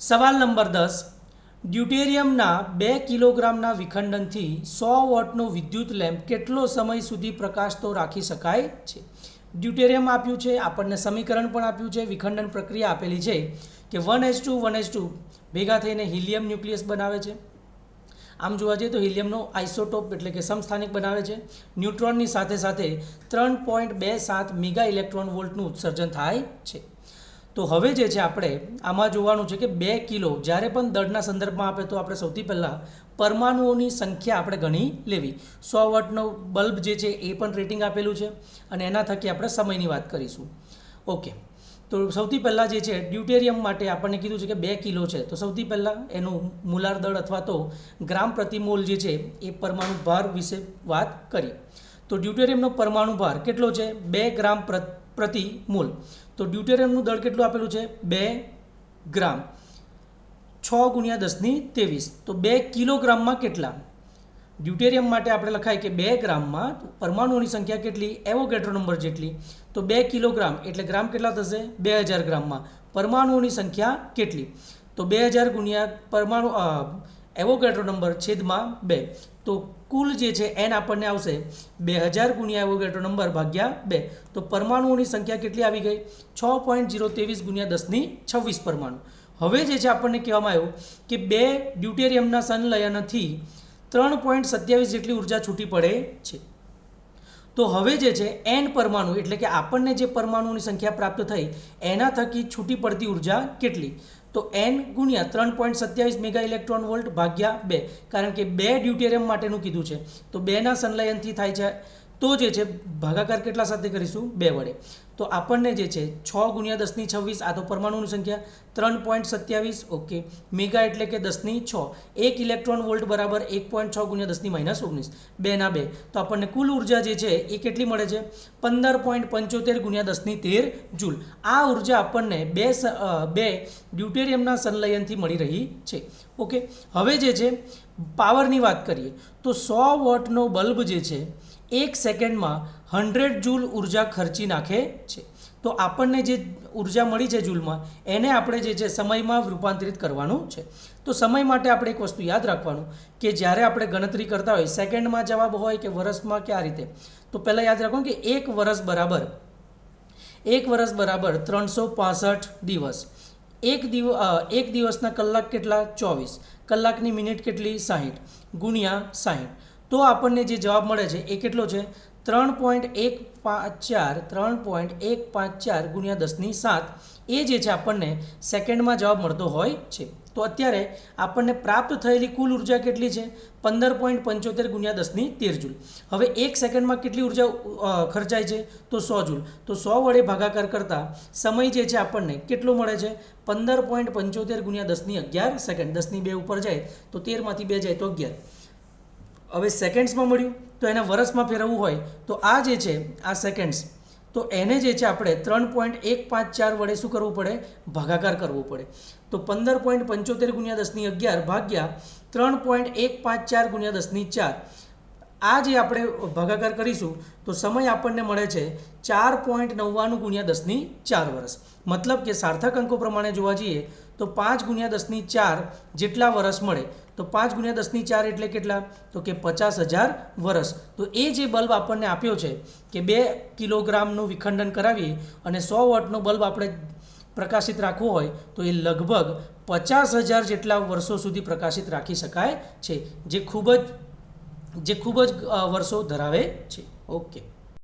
સવાલ નંબર દસ. ડ્યુટેરિયમના બે કિલોગ્રામના વિખંડનથી સો વોટનો વિદ્યુત લેમ્પ કેટલો સમય સુધી પ્રકાશતો રાખી શકાય છે? ડ્યુટેરિયમ આપ્યું છે, આપણને સમીકરણ પણ આપ્યું છે, વિખંડન પ્રક્રિયા આપેલી છે કે one H two, one H two ભેગા થઈને હિલિયમ ન્યુક્લિયસ બનાવે છે. આમ જોવા જઈએ તો હિલિયમનો આઇસોટોપ એટલે કે સમસ્થાનિક બનાવે છે. ન્યુટ્રોનની સાથે સાથે ત્રણ પોઈન્ટ બે સાત મેગા ઇલેક્ટ્રોન વોલ્ટનું ઉત્સર્જન થાય છે. તો હવે જે છે આપણે, આમાં જોવાનું છે કે બે કિલો જ્યારે પણ દળના સંદર્ભમાં આપે તો આપણે સૌથી પહેલાં પરમાણુઓની સંખ્યા આપણે ગણી લેવી. સો વોટનો બલ્બ જે છે એ પણ રેટિંગ આપેલું છે અને એના થકી આપણે સમયની વાત કરીશું. ઓકે. તો સૌથી પહેલાં જે છે ડ્યુટેરિયમ માટે આપણને કીધું છે કે બે કિલો છે. તો સૌથી પહેલાં એનું મુલાર દળ અથવા તો ગ્રામ પ્રતિ મોલ જે છે એ પરમાણુ ભાર વિશે વાત કરી. તો ડ્યુટેરિયમનો પરમાણુ ભાર કેટલો છે? બે ગ્રામ પ્ર- પ્રતિ મોલ તો ડ્યુટેરિયમનું દળ કેટલું આપેલું છે? બે ગ્રામ. છ ગુણ્યા દસની ત્રેવીસ. તો બે કિલોગ્રામમાં કેટલા? ડ્યુટેરિયમ માટે આપણે લખાય કે બે ગ્રામમાં પરમાણુઓની સંખ્યા કેટલી? એવોગેટ્રો નંબર જેટલી. તો બે કિલોગ્રામ. એટલે ગ્રામ કેટલા થશે? બે હજાર ગ્રામમાં. પરમાણુઓની સંખ્યા કેટલી? તો બે હજાર ગુણ્યા પરમાણુ એવોગેડ્રો નંબર છેદમાં બે. તો કુલ જે છે, એન આપણને આવશે બે હજાર ગુણ્યા એવોગેડ્રો નંબર ભાગ્યા બે. તો પરમાણુઓની સંખ્યા કેટલી આવી ગઈ? છ પોઈન્ટ જીરો ત્રેવીસ ગુણ્યા દસની છવ્વીસ પરમાણુ. હવે જે છે, આપણને કહેવામાં આવ્યું કે બે ડ્યુટેરિયમના સંલયનથી ત્રણ પોઈન્ટ સત્યાવીસ જેટલી ઊર્જા છૂટી પડે છે. તો હવે જે છે, એન પરમાણુ, એટલે કે આપણને જે પરમાણુની સંખ્યા પ્રાપ્ત થઈ, એના થકી છૂટી પડતી ઊર્જા કેટલી? તો એન ગુણ્યા ત્રણ પોઈન્ટ સત્યાવીસ મેગા ઇલેક્ટ્રોન વોલ્ટ ભાગ્યા બે. કારણ કે બે ડ્યુટેરિયમ માટેનું કીધું છે. તો બેના સંલયનથી થાય છે તો જે છે, ભાગાકાર કેટલા સાથે કરીશું? બે વડે. તો આપણને જે છે, છ ગુણ્યા દસની છવ્વીસ, આ તો પરમાણુની સંખ્યા, ત્રણ પોઈન્ટ સત્યાવીસ, ઓકે. મેગા એટલે કે દસની છ. એક ઇલેક્ટ્રોન વોલ્ટ બરાબર એક પોઈન્ટ છ ગુણ્યા દસની માઇનસ ઓગણીસ. બેના બે. તો આપણને કુલ ઊર્જા જે છે, એ કેટલી મળે છે? પંદર પોઈન્ટ પંચોતેર ગુણ્યા દસની તેર જૂલ. આ ઊર્જા આપણને બે બે ડ્યુટેરિયમના સંલયનથી મળી રહી છે. ઓકે. હવે જે છે, પાવરની વાત કરીએ. તો સો વોટનો બલ્બ જે છે એક સેકન્ડમાં હંડ્રેડ જૂલ ઊર્જા ખર્ચી નાખે છે. તો આપણને જે ઊર્જા મળી છે જૂલમાં, એને આપણે જે છે સમયમાં રૂપાંતરિત કરવાનું છે. તો સમય માટે આપણે એક વસ્તુ યાદ રાખવાનું કે જ્યારે આપણે ગણતરી કરતા હોય, સેકન્ડમાં જવાબ હોય કે વર્ષમાં કે આ રીતે, તો પહેલાં યાદ રાખવાનું કે એક વર્ષ બરાબર, એક વર્ષ બરાબર ત્રણસો દિવસ. એક દિવ એક દિવસના કલાક કેટલા? ચોવીસ. કલાકની મિનિટ કેટલી? સાહીઠ. ગુણ્યા સાહીઠ. તો આપણને જે જવાબ મળે છે એ કેટલો છે? ત્રણ પોઈન્ટ એક પાંચ ચાર, ત્રણ પોઈન્ટ એક પાંચ ચાર ગુણ્યા દસની સાત. એ જે છે આપણને સેકન્ડમાં જવાબ મળતો હોય છે. તો અત્યારે આપણને પ્રાપ્ત થયેલી કુલ ઊર્જા કેટલી છે? પંદર પોઈન્ટ પંચોતેર ગુણ્યા દસની તેર જૂલ. હવે એક સેકન્ડમાં કેટલી ઊર્જા ખર્ચાય છે? તો સો જૂલ. તો સો વડે ભાગાકાર કરતાં સમય જે છે આપણને કેટલો મળે છે? પંદર પોઈન્ટ પંચોતેર ગુણ્યા દસની અગિયાર સેકન્ડ. દસની બે ઉપર જાય તો તેરમાંથી બે જાય તો અગિયાર. હવે સેકન્ડ્સમાં મળ્યું, તો એને વર્ષમાં ફેરવવું હોય, તો આ જે છે, આ સેકન્ડ્સ તો એને જે છે આપણે ત્રણ પોઈન્ટ એક પાંચ ચાર વડે શું કરવું પડે? ભાગાકાર કરવો પડે. તો પંદર પોઈન્ટ પંચોતેર ગુણ્યા દસની અગિયાર ભાગ્યા ત્રણ પોઈન્ટ એક પાંચ ચાર ગુણ્યા દસની ચાર. આ જે આપણે ભાગાકાર કરીશું, તો સમય આપણને મળે છે ચાર પોઈન્ટ નવ્વાણું ગુણ્યા દસની ચાર વર્ષ મતલબ કે સાર્થક અંકો પ્રમાણે જોવા જઈએ, તો પાંચ ગુણ્યા દસની ચાર જેટલા વર્ષ મળે, તો પાંચ ગુણ્યા દસની ચાર એટલે કેટલા? તો કે પચાસ હજાર વર્ષ તો એ જે બલ્બ આપણને આપ્યો છે, કે બે કિલોગ્રામનું વિખંડન કરાવીએ અને સો વોટનો બલ્બ આપણે પ્રકાશિત રાખવો હોય, તો એ લગભગ પચાસ હજાર જેટલા વર્ષો સુધી પ્રકાશિત રાખી શકાય છે, જે ખૂબ જ જે ખૂબ જ વર્ષો ધરાવે છે. ઓકે.